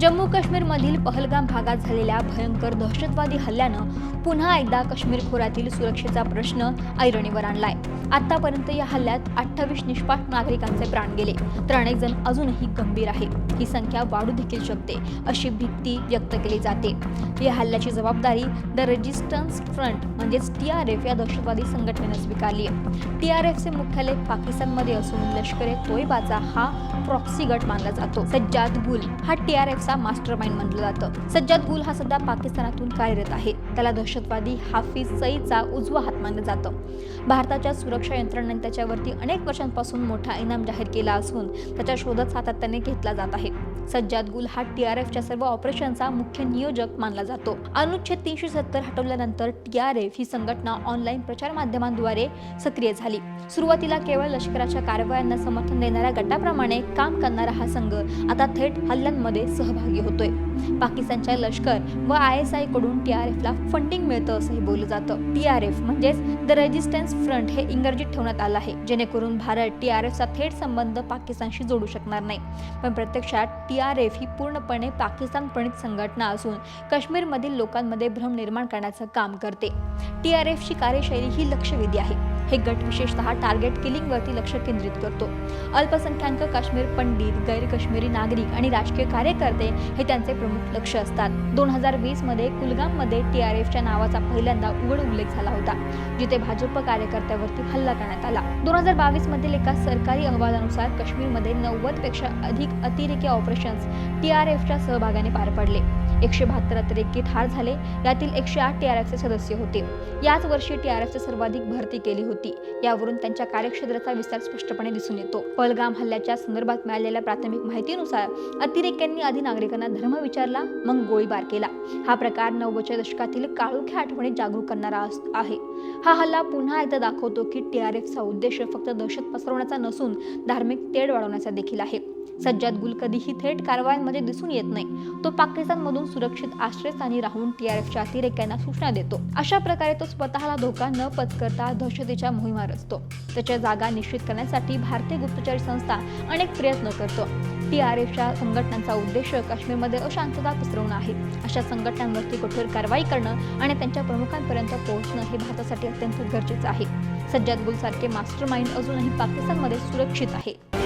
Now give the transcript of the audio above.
जम्मू काश्मीरमधील पहलगाम भागात झालेल्या भयंकर दहशतवादी हल्ल्यानं पुन्हा एकदा काश्मीर खोऱ्यातील सुरक्षेचा प्रश्न ऐरणीवर आणलाय. आतापर्यंत या हल्ल्यात अठ्ठावीस निष्पाप नागरिकांचे प्राण गेले तर अनेक जण अजूनही गंभीर आहे ही संख्या वाढू देखील शकते अशी भीती व्यक्त केली जाते. या हल्ल्याची जबाबदारी द रेजिस्टन्स फ्रंट म्हणजेच टी आर एफ या दहशतवादी संघटनेनं स्वीकारली आहे टी आर एफचे मुख्यालय पाकिस्तानमध्ये असून लष्कर ए तोयबाचा हा प्रॉक्सी गट मानला जातो. सज्जाद गुल हा T R F mastermind मानलं जातं. सज्जाद गुल हा सध्या पाकिस्तानातून कार्यरत आहे. त्याला दहशतवादी हाफिज सईदचा उजवा हात मानलं जातं. भारताच्या सुरक्षा यंत्रणांनी त्याच्यावरती अनेक वर्षांपासून मोठा इनाम जाहीर केला असून त्याच्या शोधात सातत्याने घेतला जात आहे. सज्जाद गुल हा टी आर एफच्या सर्व ऑपरेशनचा मुख्य नियोजक मानला जातो. अनुच्छेद तीनशे सत्तर हटवल्यानंतर टी आर एफ ही संघटना ऑनलाईन प्रचार माध्यमांद्वारे सक्रिय झाली. सुरुवातीला केवळ लष्कराच्या कारवायांना समर्थन देणाऱ्या गटाप्रमाणे काम करणारा हा संघ आता थेट हल्ल्यांमध्ये सहभागी होतोय. पाकिस्तानच्या लष्कर व आय एस आयकडून टी आर एफला फंडिंग मिळतं असंही बोललं जातं. टी आर एफ म्हणजेच द रेजिस्टन्स फ्रंट हे इंग्रजीत ठेवण्यात आलं आहे. जेणेकरून भारत टी आर एफचा थेट संबंध पाकिस्तानशी जोडू शकणार नाही. पण प्रत्यक्षात टी आर एफ ही पूर्णपणे पाकिस्तान प्रणित संघटना असून काश्मीरमधील लोकांमध्ये भ्रम निर्माण करण्याचं काम करते. टी आर एफची कार्यशैली ही लक्षवेधी आहे. हे गट विशेषतः टार्गेट किलिंगवरती लक्ष केंद्रित करतो. अल्पसंख्याक काश्मीर पंडित गैर काश्मीरी नागरिक आणि राजकीय कार्यकर्ते हे त्यांचे प्रमुख लक्ष असतात. दोन हजार वीसमध्ये कुलगाममध्ये टी आर एफच्या नावाचा पहिल्यांदा उघड उल्लेख झाला होता जिथे भाजप कार्यकर्त्यावरती हल्ला करण्यात आला. दोन हजार बावीस मधील एका सरकारी अहवालानुसार काश्मीरमध्ये नव्वदपेक्षा अधिक अतिरेकी ऑपरेशन्स टी आर एफच्या सहभागाने पार पडले. एकशे बहात्तर अतिरेकी ठार झाले. यातील एकशे आठ टी आर एफचे सदस्य होते. याच वर्षी टी आर एफचे सर्वाधिक भरती केली होती. यावरून त्यांच्या कार्यक्षेत्राचा विस्तार स्पष्टपणे दिसून येतो. पलगाम हल्ल्याच्या संदर्भात मिळालेल्या प्राथमिक माहितीनुसार अतिरेक्यांनी आधी नागरिकांना धर्म विचारला मग गोळीबार केला. हा प्रकार नव्वदच्या दशकातील काळोख्या आठवणीत जागरूक करणारा आहे. हा हल्ला पुन्हा एकदा दाखवतो की टी आर एफचा उद्देश फक्त दहशत पसरवण्याचा नसून धार्मिक तेढ वाढवण्याचा देखील आहे. सज्जाद गुल कधीही थेट कारवायांमध्ये दिसून येत नाही. तो पाकिस्तानमधून सुरक्षित आश्रयस्थानी राहून टी आर एफच्या अतिरेक्यांना सूचना देतो. अशा प्रकारे तो स्वतःला धोका न पत्करता दहशतीच्या मोहिमा रचतो त्याच्या जागा निश्चित करण्यासाठी भारतीय गुप्तचर संस्था अनेक प्रयत्न करतो. टी आर एफच्या संघटनांचा उद्देश काश्मीरमध्ये अशांतता पसरवणं आहे. अशा संघटनांवरती कठोर कारवाई करणं आणि त्यांच्या प्रमुखांपर्यंत पोहोचणं हे भारतासाठी अत्यंत गरजेचं आहे. सज्जाद गुल सारखे मास्टर माइंड अजूनही पाकिस्तानमध्ये सुरक्षित आहे.